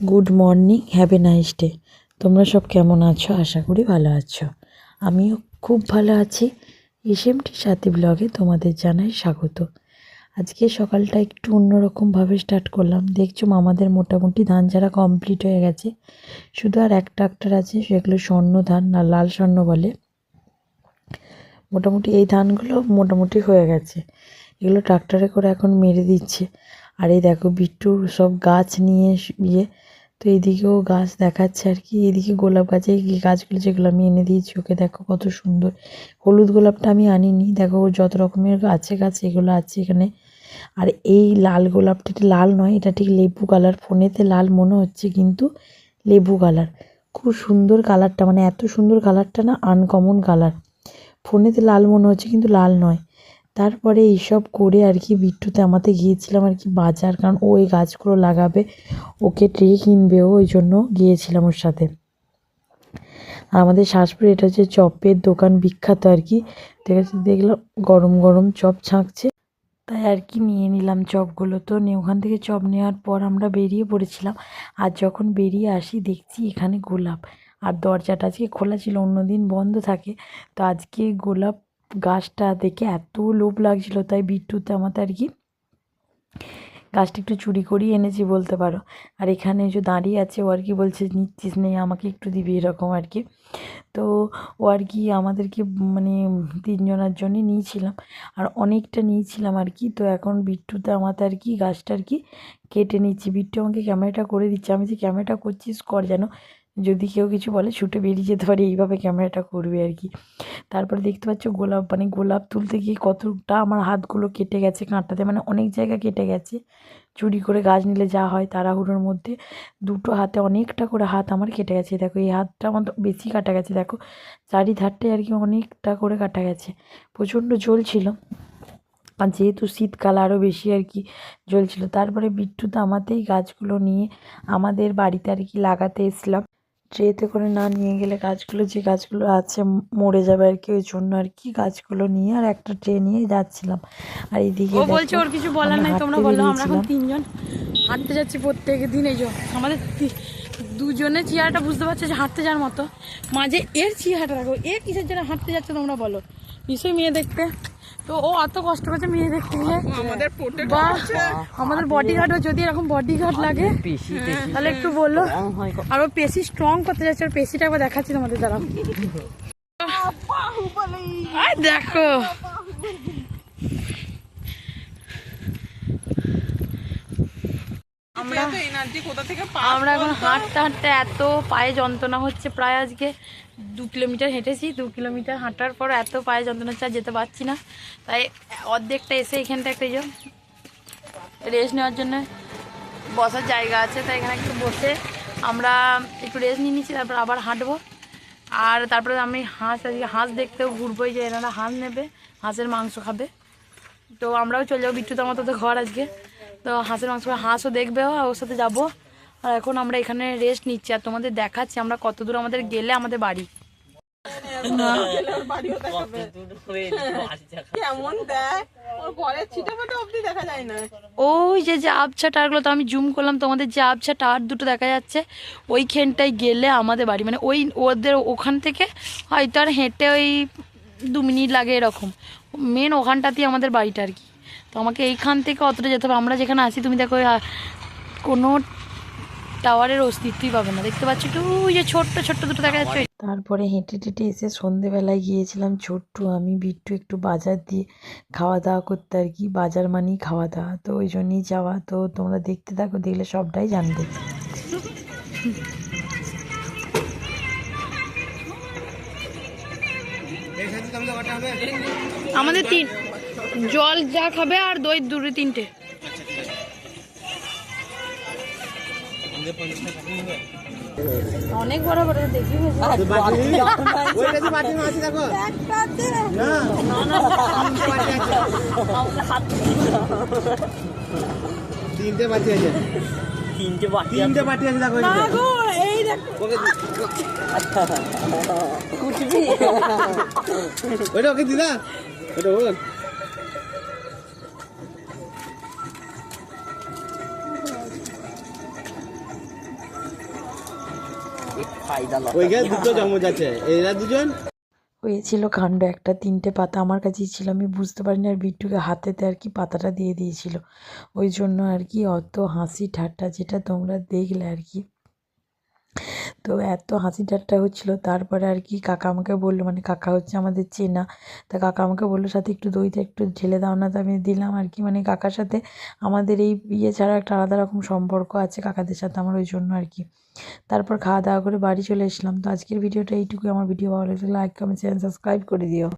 Good morning have nice day তোমরা সব কেমন আছো? আশা করি ভালো আছো। আমিও খুব ভালো আছি। এসএমটি সাথী ব্লগে তোমাদের জানাই স্বাগত। আজকে সকালটা একটু অন্যরকমভাবে স্টার্ট করলাম। দেখছ মামাদের মোটামুটি ধান ঝাড়া কমপ্লিট হয়ে গেছে। শুধু আর একটা একটার আছে সেগুলো স্বর্ণ ধান, না, লাল স্বর্ণ বলে। মোটামুটি এই ধানগুলো মোটামুটি হয়ে গেছে। এগুলো ট্রাক্টরে করে এখন মেরে দিচ্ছে। আর এই দেখো বিট্টু সব গাছ নিয়ে ইয়ে তো এদিকেও গাছ দেখাচ্ছে আর কি। এদিকে গোলাপ গাছে গাছগুলো যেগুলো আমি এনে দিয়েছি, ওকে দেখো কত সুন্দর। হলুদ গোলাপটা আমি আনিনি, দেখো যত রকমের আছে গাছ এগুলো আছে এখানে। আর এই লাল গোলাপটা এটা লাল নয়, এটা ঠিক লেবু কালার, ফোনেতে লাল মনে হচ্ছে কিন্তু লেবু কালার। খুব সুন্দর কালারটা মানে এত সুন্দর কালারটা না আনকমন কালার। ফোনেতে লাল মনে হচ্ছে কিন্তু লাল নয়। তারপরে এইসব করে আর কি বিট্টুতে আমাতে গিয়েছিলাম আর কি বাজার, কারণ ও এই গাছগুলো লাগাবে, ওকে ট্রে কিনবে ওই জন্য গিয়েছিলাম ওর সাথে। আর আমাদের শাসপুরে এটা হচ্ছে চপের দোকান বিখ্যাত আর কি, ঠিক আছে, দেখলাম গরম গরম চপ ছাঁকছে। তাই আর কি নিয়ে নিলাম চপগুলো তো, নিয়ে ওখান থেকে চপ নেওয়ার পর আমরা বেরিয়ে পড়েছিলাম, আর যখন বেরিয়ে আসি দেখছি এখানে গোলাপ, আর দরজাটা আজকে খোলা ছিল, অন্যদিন বন্ধ থাকে, তো আজকে গোলাপ গাছটা দেখে এত লোভ লাগছিল, তাই বিট্টুতে আমাদের আর কি গাছটা একটু চুরি করেই এনেছি বলতে পারো। আর এখানে যে দাঁড়িয়ে আছে, ও আর কি বলছে, নিচ্ছিস নেই, আমাকে একটু দিবি, এরকম আর কি। তো ও আর কি আমাদেরকে মানে তিনজনের জন্যই নিয়েছিলাম, আর অনেকটা নিয়েছিলাম আর কি। তো এখন বিট্টুতে আমাদের আর কি গাছটা আর কি কেটে নিচ্ছি। বিট্টু আমাকে ক্যামেরাটা করে দিচ্ছে। আমি যে ক্যামেরাটা করছিস কর যেন যদি কেউ কিছু বলে, ছুটে বেরিয়ে যেতে পারে, এইভাবে ক্যামেরাটা করবে আর কি। তারপরে দেখতে পাচ্ছ গোলাপ মানে গোলাপ তুলতে গিয়ে কতটা আমার হাতগুলো কেটে গেছে কাঁটাতে মানে অনেক জায়গা কেটে গেছে। চুরি করে গাছ নিলে যা হয় তাড়াহুড়োর মধ্যে দুটো হাতে অনেকটা করে হাত আমার কেটে গেছে। দেখো, এই হাতটা আমার তো বেশি কাটা গেছে, দেখো। চারি ধারটায় আর কি অনেকটা করে কাটা গেছে। প্রচণ্ড জ্বলছিল আর যেহেতু শীতকাল আরও বেশি আর কি জ্বলছিল তারপরে বিট্টুতে আমাতেই গাছগুলো নিয়ে আমাদের বাড়িতে আর কি লাগাতে এসলাম ট্রেতে করে না নিয়ে গেলে গাছগুলো যে গাছগুলো আছে মরে যাবে আর কি ওই জন্য আর কি গাছগুলো নিয়ে আর একটা ট্রে নিয়ে যাচ্ছিলাম। আর এইদিকে ও বলছে ওর কিছু বলার নাই তোমরা বলো আমরা এখন তিনজন হাঁটতে যাচ্ছি প্রত্যেক দিন এই আমাদের দুজনের চেহারাটা বুঝতে পারছ যে হাঁটতে যাওয়ার মতো। মাঝে এর চেয়ারটা রাখো এ কিসের জন্য হাঁটতে যাচ্ছে তোমরা বলো। নিশ্চয়ই মেয়ে দেখতে। তো ও অত কষ্ট করছে মেয়ে দেখতে গিয়ে বা আমাদের বডি গার্ডও যদি এরকম বডি গার্ড লাগে তাহলে একটু বলল আর ও পেশি স্ট্রং করতে যাচ্ছে ওর পেশিটা একবার দেখাচ্ছি তোমাদের দ্বারা। দেখো। আমরা আমরা এখন হাঁটতে হাঁটতে এত পায়ে যন্ত্রণা হচ্ছে প্রায় আজকে দু কিলোমিটার হেঁটেছি দু কিলোমিটার হাঁটার পর এত পায়ে যন্ত্রণা হচ্ছে আর যেতে পারছি না। তাই অর্ধেকটা এসে এখানটা একটা রেস্ট নেওয়ার জন্য বসার জায়গা আছে তাই এখানে একটু বসে আমরা একটু রেস্ট নিয়ে নিচ্ছি তারপর আবার হাঁটবো। আর তারপরে আমি হাঁস আজকে হাঁস দেখতেও ঘুরবোই যে এনারা হাঁস নেবে হাঁসের মাংস খাবে। তো আমরাও চলে যাব বিচ্ছু আমার তো ঘর আজকে। তো হাঁসের মাংস হাঁসও দেখবেও আর ওর সাথে যাব। আর এখন আমরা এখানে রেস্ট নিচ্ছি আর তোমাদের দেখাচ্ছি আমরা কত দূর আমাদের গেলে আমাদের বাড়ি। ওই যে যে আবছা টাওয়ারগুলো তো আমি জুম করলাম তোমাদের যে আবছা টাওয়ার দুটো দেখা যাচ্ছে ওইখানটায় গেলে আমাদের বাড়ি। মানে ওই ওদের ওখান থেকে হয়তো আর হেঁটে ওই দু মিনিট লাগে এরকম। মেন ওখানটাতেই আমাদের বাড়িটা আর কি। তো আমাকে এইখান থেকে অতটা যেতে হবে। আমরা যেখানে আসি তুমি দেখো কোনো টাওয়ারের অস্তিত্বই পাবে না। দেখতে পাচ্ছ একটু ওই যে ছোট্ট ছোট্ট দুটো দেখা যাচ্ছে। তারপরে হেঁটে টেটে এসে সন্ধেবেলায় গিয়েছিলাম ছোট্টু। আমি বিট্টু একটু বাজার দিয়ে খাওয়া দাওয়া করতে আর কি বাজার মানেই খাওয়া দাওয়া। তো ওই জন্যই যাওয়া। তো তোমরা দেখতে থাকো দেখলে সবটাই জানবে। আমাদের তিন জল যা খাবে আর দই দুটো তিনটে অনেক বড় বড় দেখি তিনটে বাটি আছে তিনটে বাটি তিনটে বাটি আছে দেখো এই যে। ওকে দি- ওইটা ওকে দিদা ওটা দুটো চামচ আছে। এরা দুজন? হয়েছিল কাণ্ড একটা তিনটে পাতা আমার কাছেই ছিল। আমি বুঝতে পারিনি আর বিট্টুকে হাতেতে আর কি পাতাটা দিয়ে দিয়েছিল। ওই জন্য আর কি অত হাসি ঠাট্টা যেটা তোমরা দেখলে আর কি। তো এত হাসি ঠাট্টা হচ্ছিল, তারপরে আর কি কাকা আমাকে বলল মানে কাকা হচ্ছে আমাদের চেনা, তা কাকা আমাকে বলল, সাথে একটু দইটা একটু ঢেলে দাও না তো আমি দিলাম আর কি। মানে কাকার সাথে আমাদের এই ইয়ে ছাড়া একটা আলাদা রকম সম্পর্ক আছে কাকাদের সাথে আমার ওই জন্য আর কি। তারপর খাওয়া দাওয়া করে বাড়ি চলে এসলাম। তো আজকের ভিডিওটা এইটুকুই। আমার ভিডিও ভালো লাগলে লাইক কমেন্ট চ্যানেল সাবস্ক্রাইব করে দিও।